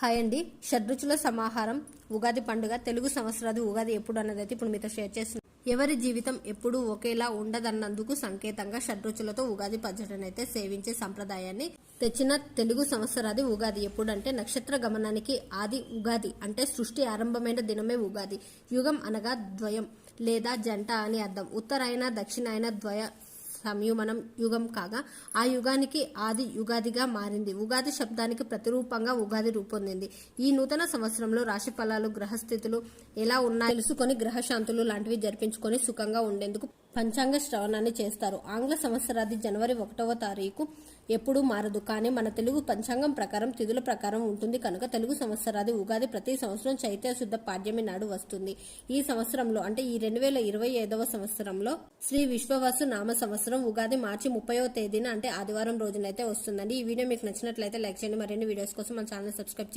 Hi అండి. షడ్రుచుల సమాహారం ఉగాది పండుగ తెలుగు సంవత్సరాది ఉగాది ఎప్పుడు అన్నది అయితే ఇప్పుడు మీతో షేర్ చేస్తున్నాను ఎవరి జీవితం ఎప్పుడూ ఒకేలా ఉండదన్నందుకు సంకేతంగా షడ్రుచులతో ఉగాది పచ్చడిని అయితే సేవించే సంప్రదాయాన్ని తెచ్చిన తెలుగు సంవత్సరాది ఉగాది ఎప్పుడంటే నక్షత్ర గమనానికి ఆది ఉగాది అంటే సృష్టి ఆరంభమైన దినమే ఉగాది. యుగం అనగా ద్వయం లేదా జంట అని అర్థం. ఉత్తరాయణ దక్షిణాయన ద్వయ సంయుమనం యుగం కాగా ఆ యుగానికి ఆది యుగాదిగా మారింది. ఉగాది శబ్దానికి ప్రతిరూపంగా ఉగాది రూపొందింది. ఈ నూతన సంవత్సరంలో రాశి ఫలాలు గ్రహస్థితులు ఎలా ఉన్నాయో తెలుసుకొని గ్రహశాంతులు లాంటివి జరిపించుకొని సుఖంగా ఉండేందుకు పంచాంగ శ్రవణాన్ని చేస్తారు. ఆంగ్ల సంవత్సరాది జనవరి ఒకటవ తారీఖు ఎప్పుడూ మారదు. కానీ మన తెలుగు పంచాంగం ప్రకారం తిథుల ప్రకారం ఉంటుంది కనుక తెలుగు సంవత్సరాది ఉగాది ప్రతి సంవత్సరం చైత్య శుద్ధ పాడ్యమి నాడు వస్తుంది. ఈ సంవత్సరంలో అంటే ఈ రెండు వేల ఇరవై ఐదవ సంవత్సరంలో శ్రీ విశ్వవసు నామ సంవత్సరం ఉగాది మార్చి ముప్పైవ తేదీన అంటే ఆదివారం రోజునైతే వస్తుందండి. ఈ వీడియో మీకు నచ్చినట్లయితే లైక్ చేయండి. మరిన్ని వీడియోస్ కోసం మన ఛానల్ సబ్స్క్రైబ్ చేయండి.